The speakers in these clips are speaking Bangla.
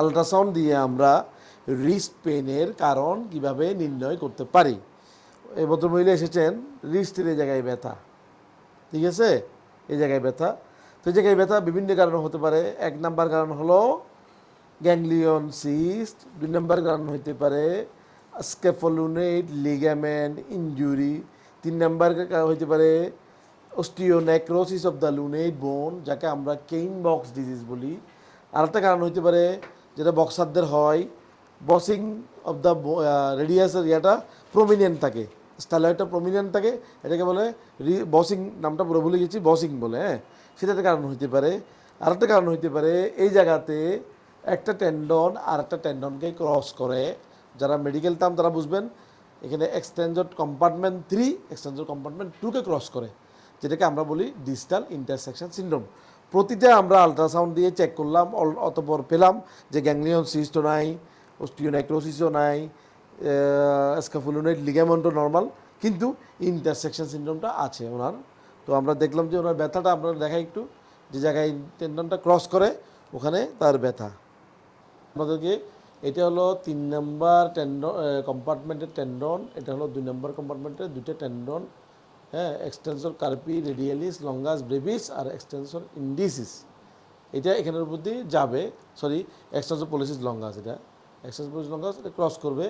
আলট্রাসাউন্ড দিয়ে আমরা রিস্ট পেনের কারণ কীভাবে নির্ণয় করতে পারি। এই ভদ্রমহিলা এসেছেন রিস্টের এই জায়গায় ব্যথা। ঠিক আছে? এই জায়গায় ব্যথা। তো এই জায়গায় ব্যথা বিভিন্ন কারণে হতে পারে। এক নাম্বার কারণ হলো গ্যাংলিয়ন সিস্ট দুই নাম্বার কারণ হতে পারে স্কেফলুনেট লিগামেন্ট ইনজুরি তিন নাম্বার হতে পারে অস্টিওনেক্রোসিস অফ দ্য লুনেট বোন যাকে আমরা কেইন বক্স ডিজিজ বলি। আর একটা কারণ হতে পারে যেটা বক্সারদের হয় বসিং অফ দ্য রেডিয়াসের ইয়াটা প্রমিনিয়েন্ট থাকে। স্টাইলয়টা প্রমিনিয়েন্ট থাকে, এটাকে বলে বসিং নামটা পুরো ভুলে গেছি বসিং বলে হ্যাঁ। সেটাতে কারণ হইতে পারে। আরেকটা কারণ হইতে পারে, এই জায়গাতে একটা টেন্ডন আর একটা টেন্ডনকে ক্রস করে। যারা মেডিকেল টার্ম তারা বুঝবেন, এখানে extensor compartment three extensor compartment টুকে ক্রস করে। যেটাকে আমরা বলি ডিজিটাল ইন্টারসেকশন সিন্ড্রোম প্রতিটা আমরা আলট্রাসাউন্ড দিয়ে চেক করলাম অতপর পেলাম যে গ্যাংলিয়ন সিস্টও নাই অস্টিওনাইক্রোসিসও নাই স্কাফুলোনাইট লিগামেন্টও নর্মাল কিন্তু ইন্টারসেকশন সিন্ড্রোমটা আছে ওনার। তো আমরা দেখলাম যে ওনার ব্যথাটা আমরা দেখাই একটু, যে জায়গায় টেন্ডনটা ক্রস করে, ওখানে তার ব্যথা। আপনাদেরকে এটা হলো তিন নম্বর টেন্ডন কম্পার্টমেন্টের টেন্ডন এটা হলো দুই নম্বর কম্পার্টমেন্টের দুইটা টেন্ডন হ্যাঁ extensor carpi radialis longus brevis আর এক্সটেনসর ইন্ডিসিস এটা এখানের উপর দিয়ে যাবে সরি এক্সটেনসর পলিসিস লঙ্গাস এটা। এক্সটেনসর পলিসিস লঙ্গাস এটা ক্রস করবে।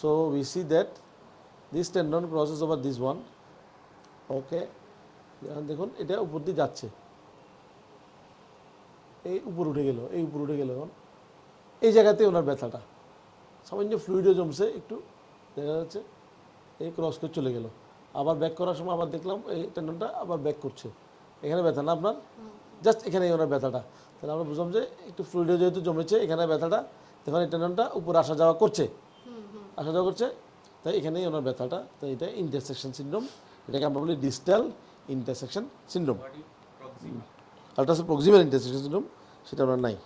So we see that this tendon crosses over this one okay দেখুন, এটা উপর দিয়ে যাচ্ছে। এই উপর উঠে গেল, এই উপর উঠে গেল এখন। এই জায়গাতে ওনার ব্যথাটা। সামান্য ফ্লুইডও জমছে একটু, দেখা যাচ্ছে, এই ক্রস করে চলে গেল। আবার ব্যাক করার সময় আবার দেখলাম এই টেন্ডনটা আবার ব্যাক করছে। এখানে ব্যথা না আপনার? জাস্ট এখানে ওনার ব্যথাটা। তাহলে আমরা বুঝলাম যে একটু ফ্লুইডও যেহেতু জমেছে এখানে ব্যথাটা তখন এই টেন্ডনটা উপর আসা যাওয়া করছে। আসা যাওয়া করছে তাই এখানেই ওনার ব্যথাটা তাই এটা ইন্টারসেকশন সিন্ড্রোম এটাকে আমরা বলি digital intersection syndrome ultrasound proximal intersection syndrome সেটা ওনার নাই।